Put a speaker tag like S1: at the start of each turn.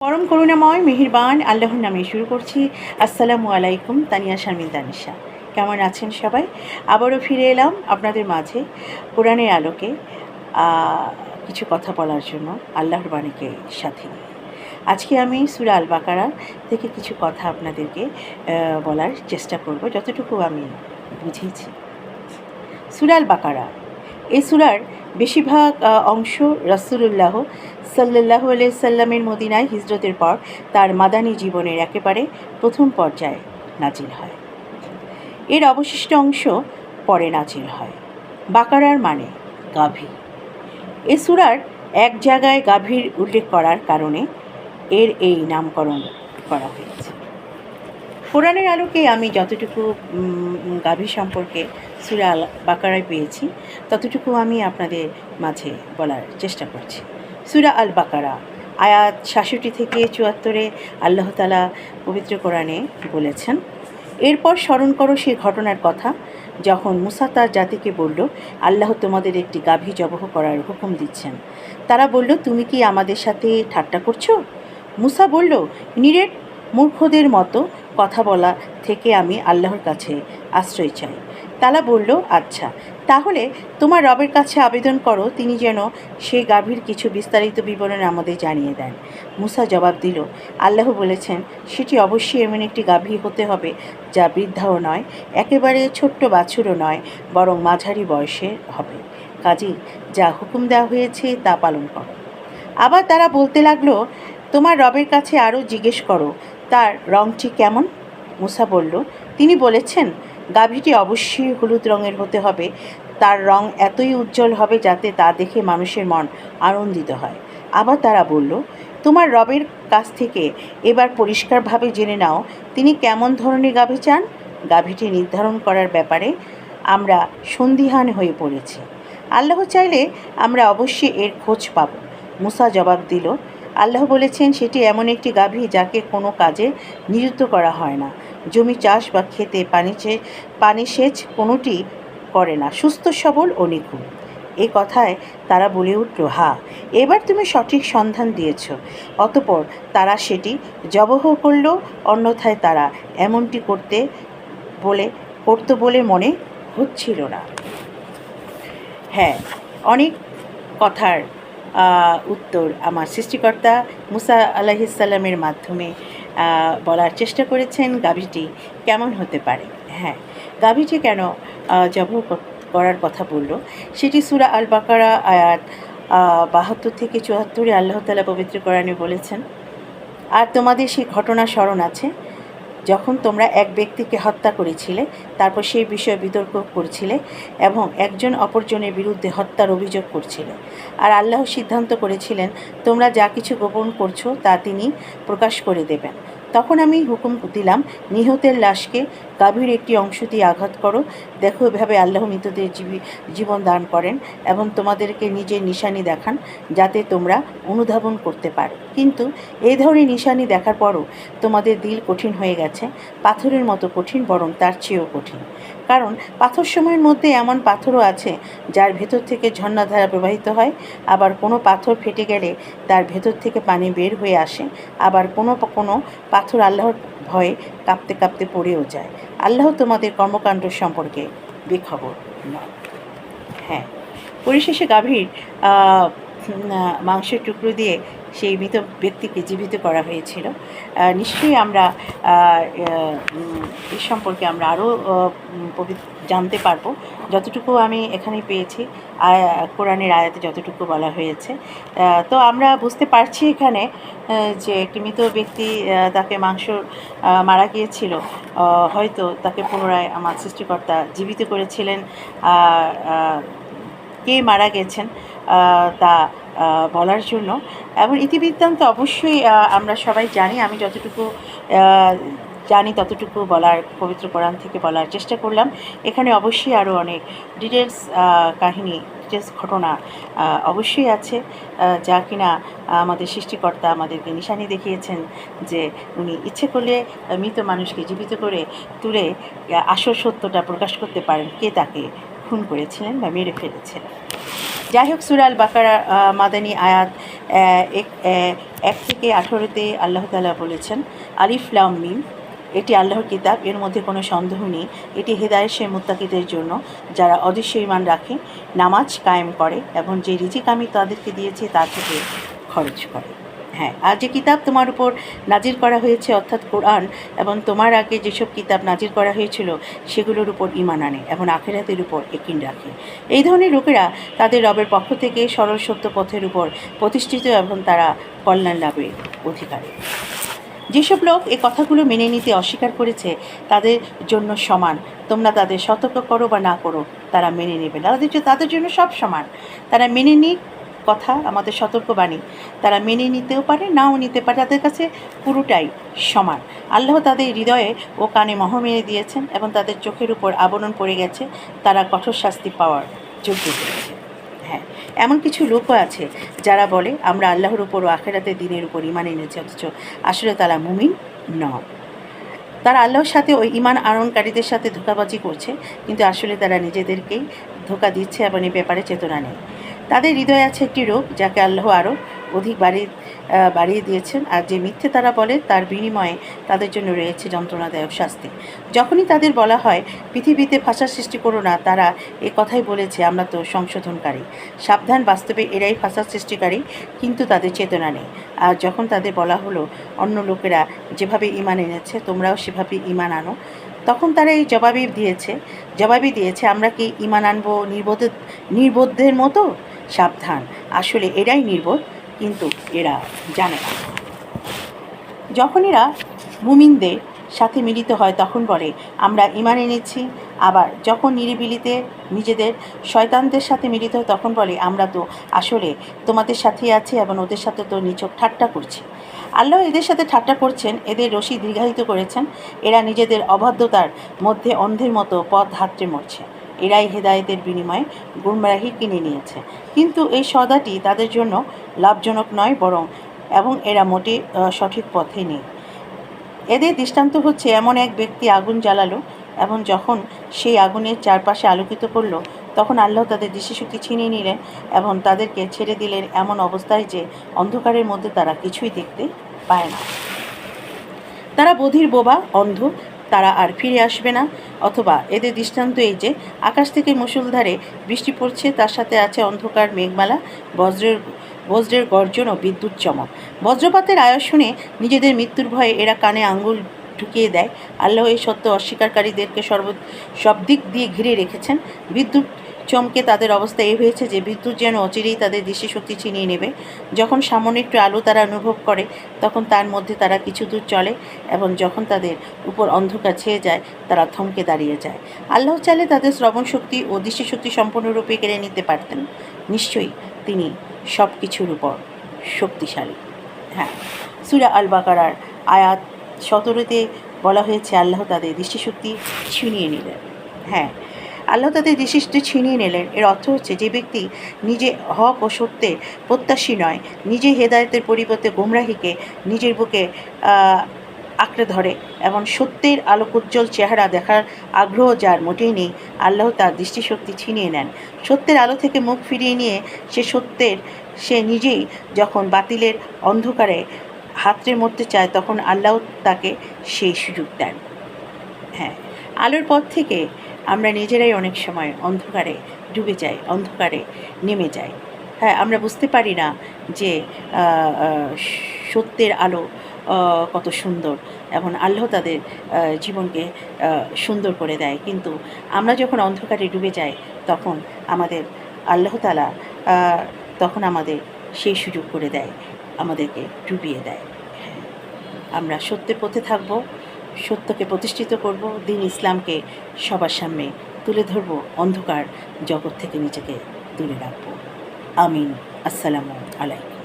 S1: পরম করুণাময়, মেহেরবান, আল্লাহর নামে শুরু করছি। আসসালামু আলাইকুম, তানিয়া, শারমিন, তানিশা। কেমন আছেন সবাই? আবারও ফিরে এলাম আপনাদের মাঝে কোরআনের আলোকে কিছু কথা বলার জন্য আল্লাহর বাণীকে সাথে আজকে আমি সুরা আল বাকারা থেকে কিছু কথা আপনাদেরকে বলার চেষ্টা করব। যতটুকু আমি বুঝেছি। সুরা আল বাকারা এই সুরার বেশিরভাগ অংশ রাসূলুল্লাহ সাল্লাহ সাল্লামের মদিনায় হিজরতের পর তার মাদানী জীবনের একেবারে প্রথম পর্যায়ে নাজিল হয়। এর অবশিষ্ট অংশ পরে নাজিল হয়। বাকারার মানে গাভী। এ সুরার এক জায়গায় গাভীর উল্লেখ করার কারণে এর এই নামকরণ করা হয়েছে। কোরআনের আলোকে আমি যতটুকু উম, গাভী সম্পর্কে সুরা আল বাকারায় পেয়েছি ততটুকু আমি আপনাদের মাঝে বলার চেষ্টা করছি। সুরা আল বাকারা আয়াত সাতষট্টি থেকে চুয়াত্তরে আল্লাহতালা পবিত্র কোরআনে বলেছেন এরপর স্মরণ করো সেই ঘটনার কথা যখন মুসা তার জাতিকে বলল আল্লাহ তোমাদের একটি গাভী জবহ করার হুকুম দিচ্ছেন। তারা বলল তুমি কি আমাদের সাথে ঠাট্টা করছ? মুসা বলল নিরেট মূর্খদের মতো কথা বলা থেকে আমি আল্লাহর কাছে আশ্রয় চাই। তালা বলল আচ্ছা তাহলে তোমার রবের কাছে আবেদন করো, তিনি যেন সেই গাভীর কিছু বিস্তারিত বিবরণ আমাদের জানিয়ে দেন। মুসা জবাব দিল, আল্লাহ বলেছেন, সেটি অবশ্যই এমন একটি গাভী হতে হবে যা বৃদ্ধাও নয়, একেবারে ছোট্ট বাছুরও নয়, বরং মাঝারি বয়সের হবে। কাজী যা হুকুম দেওয়া হয়েছে তা পালন করো। আবার তারা বলতে লাগল তোমার রবের কাছে আরও জিজ্ঞেস করো, তার রংটি কেমন? মুসা বলল, তিনি বলেছেন, গাভীটি অবশ্যই হলুদ রঙের হতে হবে, তার রং এতই উজ্জ্বল হবে যাতে তা দেখে মানুষের মন আনন্দিত হয়। আবার তারা বলল, তোমার রবের কাছ থেকে এবার পরিষ্কারভাবে জেনে নাও, তিনি কেমন ধরনের গাভী চান? গাভীটি নির্ধারণ করার ব্যাপারে আমরা সন্দিহান হয়ে পড়েছি। আল্লাহ চাইলে আমরা অবশ্যই এর খোঁজ পাব। মুসা জবাব দিল আল্লাহ বলেছেন, সেটি এমন একটি গাভী যাকে কোনো কাজে নিযুক্ত করা হয় না। জমি চাষ বা খেতে পানি পানি সেচ কোনোটি করে না। সুস্থ, সবল ও নিখুঁত। এই কথায় তারা বলে উঠল, হা, এবার তুমি সঠিক সন্ধান দিয়েছ। অতপর তারা সেটি জবহ করল, অন্যথায় তারা এমনটি করতে বলে, করতো বলে মনে হচ্ছিল না। হ্যাঁ অনেক কথার উত্তর আমার সৃষ্টিকর্তা মুসা আলাহিসাল্লামের মাধ্যমে বলার চেষ্টা করেছেন, গাভীটি কেমন হতে পারে? হ্যাঁ গাভীটি কেন জব করার কথা বলল? সেটি সুরা আল বাকারা আয়াত বাহাত্তর থেকে চুয়াত্তরে আল্লাহ তালা পবিত্র কোরআনে বলেছেন, আর তোমাদের সেই ঘটনা স্মরণ আছে যখন তোমরা এক ব্যক্তিকে হত্যা করেছিলে, তারপর সেই বিষয়ে বিতর্ক করছিলে এবং একজন অপরজনের বিরুদ্ধে হত্যার অভিযোগ করছিলে। আর আল্লাহ সিদ্ধান্ত করেছিলেন, তোমরা যা কিছু গোপন করছ, তা তিনি প্রকাশ করে দেবেন। তখন আমি হুকুম দিলাম, নিহতের লাশকে গাভীর একটি অংশ দিয়ে আঘাত করো। দেখো এভাবে আল্লাহ মৃতদের জীবী, জীবন দান করেন এবং তোমাদেরকে নিজের নিশানি দেখান যাতে তোমরা অনুধাবন করতে পারো। কিন্তু এই ধরনের নিশানি দেখার পরও তোমাদের দিল কঠিন হয়ে গেছে, পাথরের মতো কঠিন, বরং তার চেয়েও কঠিন। কারণ পাথর সময়ের মধ্যে এমন পাথরও আছে যার ভেতর থেকে ঝর্ণাধারা প্রবাহিত হয়, আবার কোনো পাথর ফেটে গেলে তার ভেতর থেকে পানি বের হয়ে আসে, আবার কোনো কোনো পাথর আল্লাহর ভয়ে কাঁপতে কাঁপতে পড়েও যায়। আল্লাহ তোমাদের কর্মকাণ্ড সম্পর্কে বেখবর নয় হ্যাঁ পরিশেষে গাভীর মাংসের টুকরো দিয়ে সেই মৃত ব্যক্তিকে জীবিত করা হয়েছিল। নিশ্চয়ই আমরা এই সম্পর্কে আমরা আরও জানতে পারব। যতটুকু আমি এখানে পেয়েছি কোরআনের আয়াতে যতটুকু বলা হয়েছে। তো আমরা বুঝতে পারছি এখানে যে একটি মৃত ব্যক্তি তাকে মাংস মারা গিয়েছিল। হয়তো তাকে পুনরায় আমার সৃষ্টিকর্তা জীবিত করেছিলেন। কে মারা গেছেন তা বলার জন্য। এবং ইতিবৃত্তান্ত অবশ্যই আমরা সবাই জানি। আমি যতটুকু জানি ততটুকু বলার, পবিত্র কোরআন থেকে বলার চেষ্টা করলাম। এখানে অবশ্যই আরও অনেক ডিটেলস কাহিনী ডিটেলস ঘটনা অবশ্যই আছে যা কিনা আমাদের সৃষ্টিকর্তা আমাদেরকে নিশানি দেখিয়েছেন যে উনি ইচ্ছে করলে মৃত মানুষকে জীবিত করে তুলে আসল সত্যটা প্রকাশ করতে পারেন। কে তাকে খুন করেছিলেন বা মেরে ফেলেছিলেন যাই হোক সুরাল বাকারা মাদানী আয়াত এক থেকে আঠেরোতে আল্লাহ তালা বলেছেন, আলিফ লাম মিম। এটি আল্লাহর কিতাব, এর মধ্যে কোনো সন্দেহ নেই। এটি হেদায় সে মুত্তাকিদের জন্য, যারা অদৃশ্য ইমান রাখে, নামাজ কায়েম করে এবং যে রিজিক আমি তাদেরকে দিয়েছি তা থেকে খরচ করে। হ্যাঁ আর যে কিতাব তোমার উপর নাজির করা হয়েছে, অর্থাৎ কোরআন, এবং তোমার আগে যেসব কিতাব নাজির করা হয়েছিল, সেগুলোর উপর ইমান আনে এবং আখেরাতের উপর একিন রাখে। এই ধরনের লোকেরা তাদের রবের পক্ষ থেকে সরল সত্য পথের উপর প্রতিষ্ঠিত এবং তারা কল্যাণ লাভের অধিকারী। যেসব লোক এ কথাগুলো মেনে নিতে অস্বীকার করেছে, তাদের জন্য সমান। তোমরা তাদের সতর্ক করো বা না করো, তারা মেনে নেবে তাদের তাদের জন্য সব সমান। তারা মেনে নিক কথা, আমাদের সতর্কবাণী। তারা মেনে নিতেও পারে, নাও নিতে পারে। তাদের কাছে পুরোটাই সমান। আল্লাহ তাদের হৃদয়ে ও কানে মহ মেরে দিয়েছেন এবং তাদের চোখের উপর আবরণ পড়ে গেছে। তারা কঠোর শাস্তি পাওয়ার যোগ্য হ্যাঁ এমন কিছু লোকও আছে যারা বলে, আমরা আল্লাহর উপর ও আখেরাতে দিনের উপর ইমান এনেছি, অথচ আসলে তারা মুমিন নয় তারা আল্লাহর সাথে ওই ইমান আরণকারীদের সাথে ধোকাবাজি করছে, কিন্তু আসলে তারা নিজেদেরকেই ধোকা দিচ্ছে এবং এই ব্যাপারে চেতনা নেই। তাদের হৃদয়ে আছে একটি রোগ, যাকে আল্লাহ আরও অধিক বাড়িয়ে বাড়িয়ে দিয়েছেন। আর যে মিথ্যে তারা বলে, তার বিনিময়ে তাদের জন্য রয়েছে যন্ত্রণাদায়ক শাস্তি। যখনই তাদের বলা হয়, পৃথিবীতে ভাষা সৃষ্টি করো না তারা এ কথাই বলেছে, আমরা তো সংশোধনকারী। সাবধান, বাস্তবে এরাই ভাষা সৃষ্টিকারী, কিন্তু তাদের চেতনা নেই। আর যখন তাদের বলা হলো, অন্য লোকেরা যেভাবে ইমান এনেছে, তোমরাও সেভাবে ইমান আনো। তখন তারা এই জবাবই দিয়েছে জবাবই দিয়েছে, আমরা কি ইমান আনব নির্বোধ নির্বোধের মতো? সাবধান। আসলে এরাই নির্বোধ। কিন্তু এরা জানে না। যখন এরা মুমিনদের সাথে মিলিত হয়, তখন বলে, আমরা ইমান এনেছি। আবার যখন নিরিবিলিতে নিজেদের শয়তানদের সাথে মিলিত হয়, তখন বলে, আমরা তো আসলে তোমাদের সাথেই আছি এবং ওদের সাথে তো নিচক ঠাট্টা করছি। আল্লাহ এদের সাথে ঠাট্টা করছেন, এদের রশি দীর্ঘায়িত করেছেন। এরা নিজেদের অবাধ্যতার মধ্যে অন্ধের মতো পথ হাতড়ে মরছে। এরাই হেদায়েতের বিনিময়ে গুমরাহি কিনে নিয়েছে। কিন্তু এই সদাটি তাদের জন্য লাভজনক নয় বরং, এবং এরা মোটে সঠিক পথে নেই। এদের দৃষ্টান্ত হচ্ছে এমন এক ব্যক্তি আগুন জ্বালালো, এবং যখন সেই আগুনের চারপাশে আলোকিত করল, তখন আল্লাহ তাদের দৃষ্টিশক্তি ছিনিয়ে নিলেন এবং তাদেরকে ছেড়ে দিলেন এমন অবস্থায় যে অন্ধকারের মধ্যে তারা কিছুই দেখতে পায় না। তারা বধির বোবা, অন্ধ তারা আর ফিরে আসবে না, অথবা এদের দৃষ্টান্ত এই যে, আকাশ থেকে মুসুলধারে বৃষ্টি পড়ছে, তার সাথে আছে অন্ধকার মেঘমালা, বজ্রের বজ্রের গর্জন ও বিদ্যুৎ চমক। বজ্রপাতের আয়স শুনে নিজেদের মৃত্যুর ভয়ে এরা কানে আঙ্গুল ঢুকিয়ে দেয়। আল্লাহ এই সত্য অস্বীকারীদেরকে সর্ব, সব দিক দিয়ে ঘিরে রেখেছেন। বিদ্যুৎ চমকে তাদের অবস্থা এই হয়েছে যে বিদ্যুৎ যেন অচিরেই তাদের দৃষ্টিশক্তি ছিনিয়ে নেবে। যখন সামনে একটু আলো তারা অনুভব করে, তখন তার মধ্যে তারা কিছু দূর চলে এবং যখন তাদের উপর অন্ধকার ছেয়ে যায়, তারা থমকে দাঁড়িয়ে যায়। আল্লাহ চাইলে তাদের শ্রবণ শক্তি ও দৃষ্টিশক্তি সম্পূর্ণরূপে কেড়ে নিতে পারতেন। নিশ্চয়ই তিনি সব কিছুর উপর শক্তিশালী। হ্যাঁ সুরা আল বাকারার আয়াত সতেরোতে বলা হয়েছে, আল্লাহ তাদের দৃষ্টিশক্তি ছিনিয়ে নিলেন। হ্যাঁ আল্লাহ তাদের দৃষ্টিশক্তি ছিনিয়ে নিলেন। এর অর্থ হচ্ছে যে ব্যক্তি নিজে হক ও সত্যের প্রত্যাশী নয়, নিজে হেদায়তের পরিবর্তে গুমরাহিকে নিজের বুকে আঁকড়ে ধরে এবং সত্যের আলোক উজ্জ্বল চেহারা দেখার আগ্রহ যার মোটেই নেই, আল্লাহ তার দৃষ্টিশক্তি ছিনিয়ে নেন। সত্যের আলো থেকে মুখ ফিরিয়ে নিয়ে সে সত্যের, সে নিজেই যখন বাতিলের অন্ধকারে হাতড়ে মরতে চায় তখন আল্লাহ তাকে সেই সুযোগ দেন। হ্যাঁ আলোর পথ থেকে আমরা নিজেরাই অনেক সময় অন্ধকারে ডুবে যাই, অন্ধকারে নেমে যাই। হ্যাঁ আমরা বুঝতে পারি না যে সত্যের আলো কত সুন্দর। এবং আল্লাহ তাদের জীবনকে সুন্দর করে দেয়। কিন্তু আমরা যখন অন্ধকারে ডুবে যাই, তখন আমাদের আল্লাহ তালা তখন আমাদের সেই সুযোগ করে দেয়, আমাদেরকে ডুবিয়ে দেয়। হ্যাঁ আমরা সত্যের পথে থাকব। সত্যকে প্রতিষ্ঠিত করব, দিন ইসলামকে সবার সামনে তুলে ধরব, অন্ধকার জগৎ থেকে নিজেকে দূরে রাখব। আমিন। আসসালামু আলাইকুম।